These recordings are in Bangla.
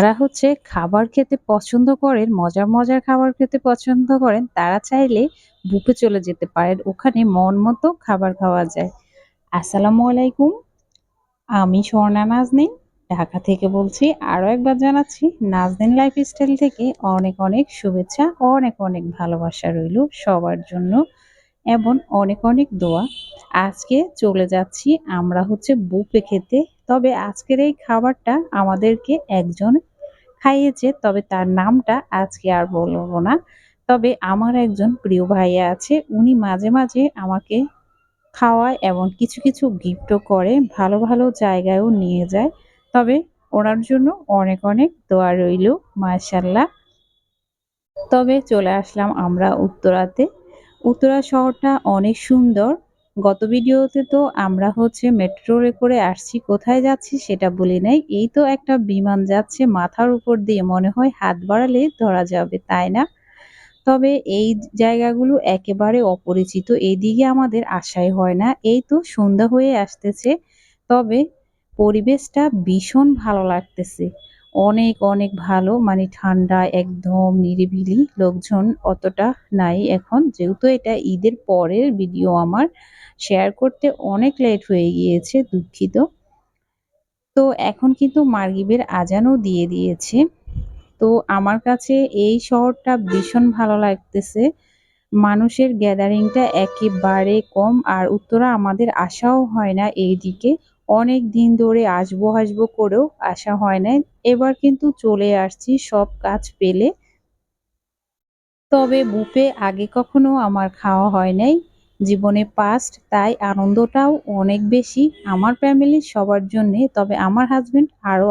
যারা হচ্ছে খাবার খেতে পছন্দ করেন, মজার, মজার খাবার খেতে পছন্দ করেন, তারা চাইলে বুফে চলে যেতে পারেন। ওখানে মন মতো খাবার খাওয়া যায়। আসসালামু আলাইকুম। আমি স্বর্ণা নাজনীন ঢাকা থেকে বলছি। আরও একবার জানাচ্ছি নাজনীন লাইফস্টাইল থেকে অনেক, অনেক শুভেচ্ছা, অনেক, অনেক ভালোবাসা রইল সবার জন্য এবং অনেক, অনেক দোয়া। আজকে চলে যাচ্ছি আমরা হচ্ছে বুফে খেতে। তবে আজকের এই খাবারটা আমাদেরকে একজন খাইয়েছে, তবে তার নামটা আজকে আর বলব না। তবে আমার একজন প্রিয় ভাইয়া আছে, উনি মাঝে মাঝে আমাকে খাওয়ায় এবং কিছু কিছু গিফটও করে, ভালো ভালো জায়গায়ও নিয়ে যায়। তবে ওনার জন্য অনেক অনেক দোয়া রইল মার্শাল্লাহ তবে চলে আসলাম আমরা উত্তরাতে। উত্তরা শহরটা অনেক সুন্দর গত ভিডিওতে তো আমরা হচ্ছে মেট্রোরে করে আসছি, কোথায় যাচ্ছি সেটা বলি নাই। এই তো একটা বিমান যাচ্ছে মাথার উপর দিয়ে, মনে হয় হাত বাড়ালে ধরা যাবে, তাই না? তবে এই জায়গাগুলো একেবারে অপরিচিত, এইদিকে আমাদের আশাই হয় না। এই তো সন্ধ্যা হয়ে আসতেছে, তবে পরিবেশটা ভীষণ ভালো লাগতেছে। অনেক অনেক ভালো। মানে ঠান্ডা একদম নিরিবিলি লোকজন অতটা নাই এখন। যেহেতু এটা ঈদের পরের ভিডিও আমার শেয়ার করতে অনেক লেট হয়ে গিয়েছে, দুঃখিত। তো এখন কিন্তু মার্গিবের আজানও দিয়ে দিয়েছে। তো আমার কাছে এই শহরটা ভীষণ ভালো লাগতেছে। মানুষের গ্যাদারিংটা একেবারে কম, আর উত্তরা আমাদের আসাও হয় না এই দিকে অনেক দিন ধরে আসব আসব করেও আসা হয় না এবার কিন্তু চলে আসছি সব কাজ পেলে। তবে বুপে আগে কখনো আমার খাওয়া হয় নাই। জীবনে পাস্ট তাই আনন্দটাও অনেক বেশি আমার ফ্যামিলির সবার জন্যে। তবে আমার হাজবেন্ড আরও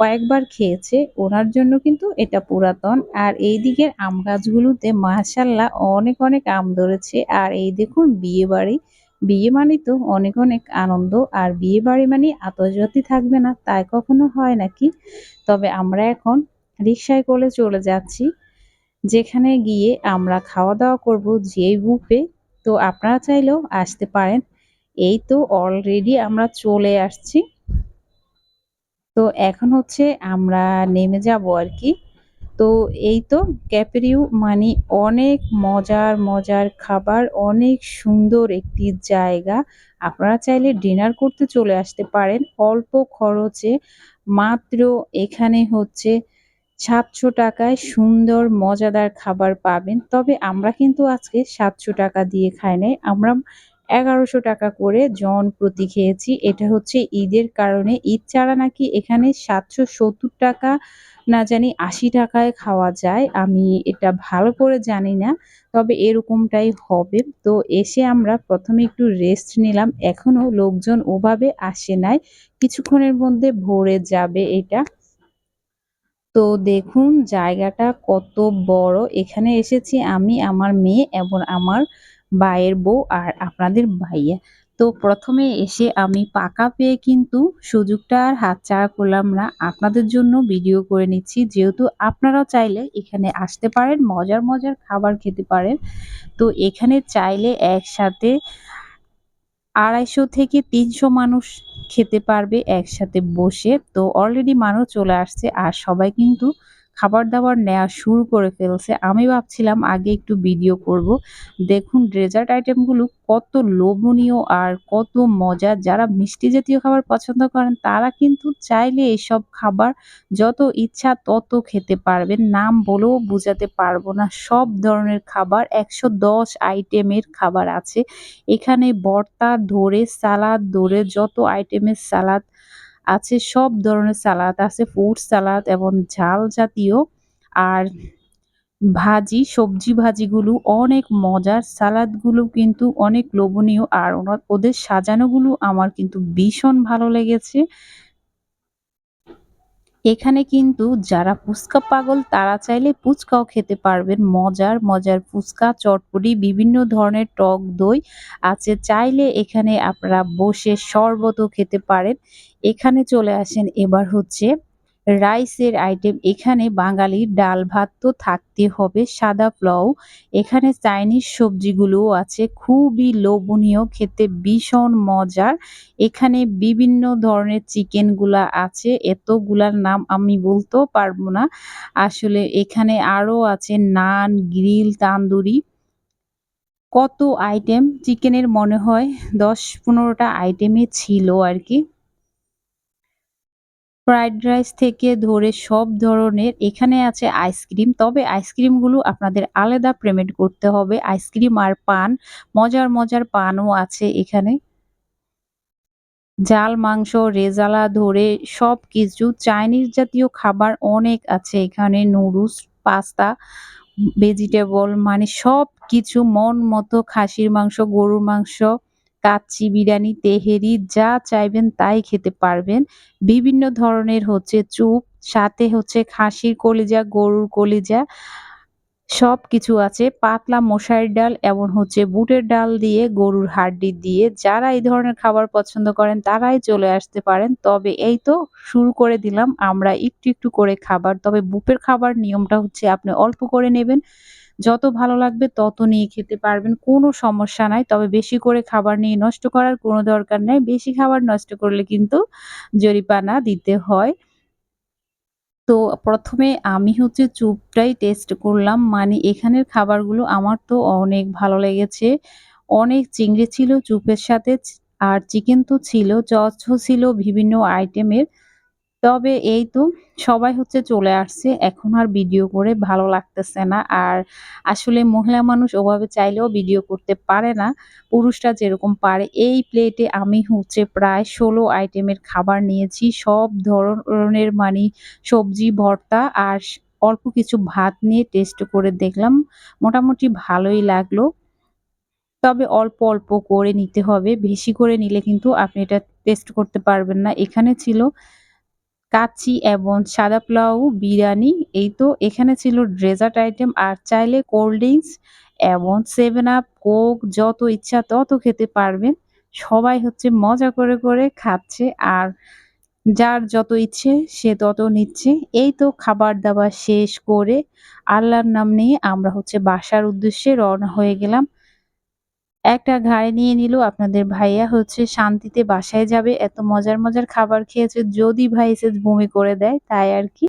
কয়েকবার খেয়েছে। ওনার জন্য কিন্তু এটা পুরাতন। আর এই দিকের আম গাছগুলোতে মাশাল্লাহ অনেক অনেক আম ধরেছে। আর এই দেখুন বিয়ে বাড়ি বিয়ে মানে তো অনেক অনেক আনন্দ, আর বিয়ে বাড়ি মানে আতসবাতি থাকবে না, তাই কখনো হয় নাকি? তবে আমরা এখন রিক্সায় করে চলে যাচ্ছি, যেখানে গিয়ে আমরা খাওয়া দাওয়া করব যেই বুফে। তো আপনারা চাইলেও আসতে পারেন। এই তো অলরেডি আমরা চলে আসছি। তো এখন হচ্ছে আমরা নেমে যাব আর কি। তো এই তো ক্যাপেরিউ মানে অনেক মজার মজার খাবার, অনেক সুন্দর একটি জায়গা। আপনারা চাইলে ডিনার করতে চলে আসতে পারেন। অল্প খরচে মাত্র এখানে হচ্ছে সাতশো টাকায় সুন্দর, মজাদার খাবার পাবেন। তবে আমরা কিন্তু আজকে সাতশো টাকা দিয়ে খাই নাই। আমরা এগারোশো টাকা করে জন প্রতি খেয়েছি। এটা হচ্ছে ঈদের কারণে। ঈদ ছাড়া নাকি এখানে সাতশো সত্তর টাকা, না জানি আশি টাকায় খাওয়া যায়। আমি এটা ভালো করে জানি না, তবে এরকমটাই হবে। তো এসে আমরা প্রথমে একটু রেস্ট নিলাম। এখনও লোকজন ওভাবে আসে নাই। কিছুক্ষণের মধ্যে ভরে যাবে এটা। তো দেখুন, জায়গাটা কত বড়। এখানে এসেছি আমি, আমার মেয়ে এবং আমার ভাইয়ের বউ আর আপনাদের ভাইয়া। তো প্রথমে এসে আমি পাকা পেয়ে কিন্তু সুযোগটা আর হাতছাড়া করলাম না। আপনাদের জন্য ভিডিও করে নিচ্ছি। যেহেতু আপনারাও চাইলে এখানে আসতে পারেন, মজার মজার খাবার খেতে পারেন। তো এখানে চাইলে একসাথে আড়াইশো থেকে তিনশো মানুষ খেতে পারবে একসাথে বসে। তো অলরেডি মানুষ চলে আসছে আর সবাই কিন্তু খাবার দাবার নেওয়া শুরু করে ফেলছে। আমি ভাবছিলাম আগে একটু ভিডিও করব। দেখুন ডেজার্ট আইটেমগুলো কত লোভনীয় আর কত মজা যারা মিষ্টি জাতীয় খাবার পছন্দ করেন, তারা কিন্তু চাইলে এসব খাবার যত ইচ্ছা তত খেতে পারবেন। নাম বলেও বোঝাতে পারব না। সব ধরনের খাবার, একশো দশ আইটেমের খাবার আছে। এখানে বর্তা, ধরে, সালাদ, ধরে যত আইটেমের সালাদ আছে সব ধরনের সালাদ, আছে ফ্রুট সালাদ এবং ঝাল জাতীয়। আর ভাজি, সবজি ভাজিগুলো অনেক মজার। সালাদগুলো কিন্তু অনেক লোভনীয়। আর ওদের সাজানোগুলো আমার কিন্তু ভীষণ ভালো লেগেছে। এখানে কিন্তু যারা ফুচকা পাগল, তারা চাইলে ফুচকাও খেতে পারবেন। মজার মজার ফুচকা, চটপটি, বিভিন্ন ধরনের টক দই আছে। চাইলে এখানে আপনারা বসে শরবতও খেতে পারেন। এখানে চলে আসেন এবার হচ্ছে রাইসের আইটেম। এখানে বাঙালির ডাল ভাত তো থাকতে হবে, সাদা পোলাও। এখানে চাইনিজ সবজিগুলোও আছে, খুবই লোভনীয়, খেতে ভীষণ মজার। এখানে বিভিন্ন ধরনের চিকেনগুলা আছে, এতগুলার নাম আমি বলতেও পারব না। আসলে এখানে আরও আছে নান, গ্রিল, তান্দুরি। কত আইটেম, চিকেনের মনে হয় দশ পনেরোটা আইটেমই ছিল আর কি। ফ্রাইড রাইস থেকে ধরে সব ধরনের, এখানে আছে আইসক্রিম, তবে আইসক্রিমগুলো আপনাদের আলাদা পেমেন্ট করতে হবে। আইসক্রিম আর পান, মজার মজার পানও আছে এখানে। জাল, মাংস, রেজালা ধরে সব কিছু, চাইনিজ জাতীয় খাবার অনেক আছে এখানে, নুডলস, পাস্তা, ভেজিটেবল মানে সব কিছু, মন মতো খাসির মাংস, গরুর মাংস কাচ্চি বিরিয়ানি, তেহেরি, যা চাইবেন তাই খেতে পারবেন। বিভিন্ন ধরনের হচ্ছে চুপ, সাথে হচ্ছে খাসির কলিজা, গরুর কলিজা সব কিছু আছে। পাতলা মশারির ডাল এবং হচ্ছে বুটের ডাল দিয়ে, গরুর হাড্ডি দিয়ে যারা এই ধরনের খাবার পছন্দ করেন তারাই চলে আসতে পারেন। তবে এই তো শুরু করে দিলাম, আমরা একটু একটু করে খাবার। তবে বুপের খাবার নিয়মটা হচ্ছে আপনি অল্প করে নেবেন যত ভালো লাগবে তত নিয়ে খেতে পারবেন, কোনো সমস্যা নাই। তবে বেশি করে খাবার নিয়ে নষ্ট করার কোনো দরকার নেই। বেশি খাবার নষ্ট করলে কিন্তু জরিপানা দিতে হয়। তো প্রথমে আমি হচ্ছে চুপটাই টেস্ট করলাম। মানে এখানের খাবারগুলো আমার তো অনেক ভালো লেগেছে। অনেক চিংড়ি ছিল, চুপের সাথে আর চিকেন তো ছিল চচ ছিল বিভিন্ন আইটেমের তবে এই তো সবাই হচ্ছে চলে আসছে, এখন আর ভিডিও করে ভালো লাগতেছে না। আর আসলে মহিলা মানুষ ওভাবে চাইলেও ভিডিও করতে পারে না, পুরুষরা যেরকম পারে। এই প্লেটে আমি হচ্ছে প্রায় ষোলো আইটেমের খাবার নিয়েছি, সব ধরনের মানে সবজি, ভর্তা আর অল্প কিছু ভাত নিয়ে টেস্ট করে দেখলাম, মোটামুটি ভালোই লাগল। তবে অল্প অল্প করে নিতে হবে, বেশি করে নিলে কিন্তু আপনি এটা টেস্ট করতে পারবেন না। এখানে ছিল কাচ্চি এবং সাদা পোলাও, বিরিয়ানি, এই তো এখানে ছিল ডেজার্ট আইটেম। আর চাইলে কোল্ড ড্রিঙ্কস এবং সেভেন আপ, কোক, যত ইচ্ছা তত খেতে পারবেন। সবাই হচ্ছে মজা করে করে খাচ্ছে আর যার যত ইচ্ছে সে তত নিচ্ছে। এই তো খাবার দাবার শেষ করে আল্লাহর নাম নিয়ে আমরা হচ্ছে বাসার উদ্দেশ্যে রওনা হয়ে গেলাম। একটা ঘাড়ে নিয়ে নিল। আপনাদের ভাইয়া হচ্ছে শান্তিতে বাসায় যাবে। এত মজার মজার খাবার খেয়েছে। যদি ভাই বমি করে দেয়, তাই আর কি।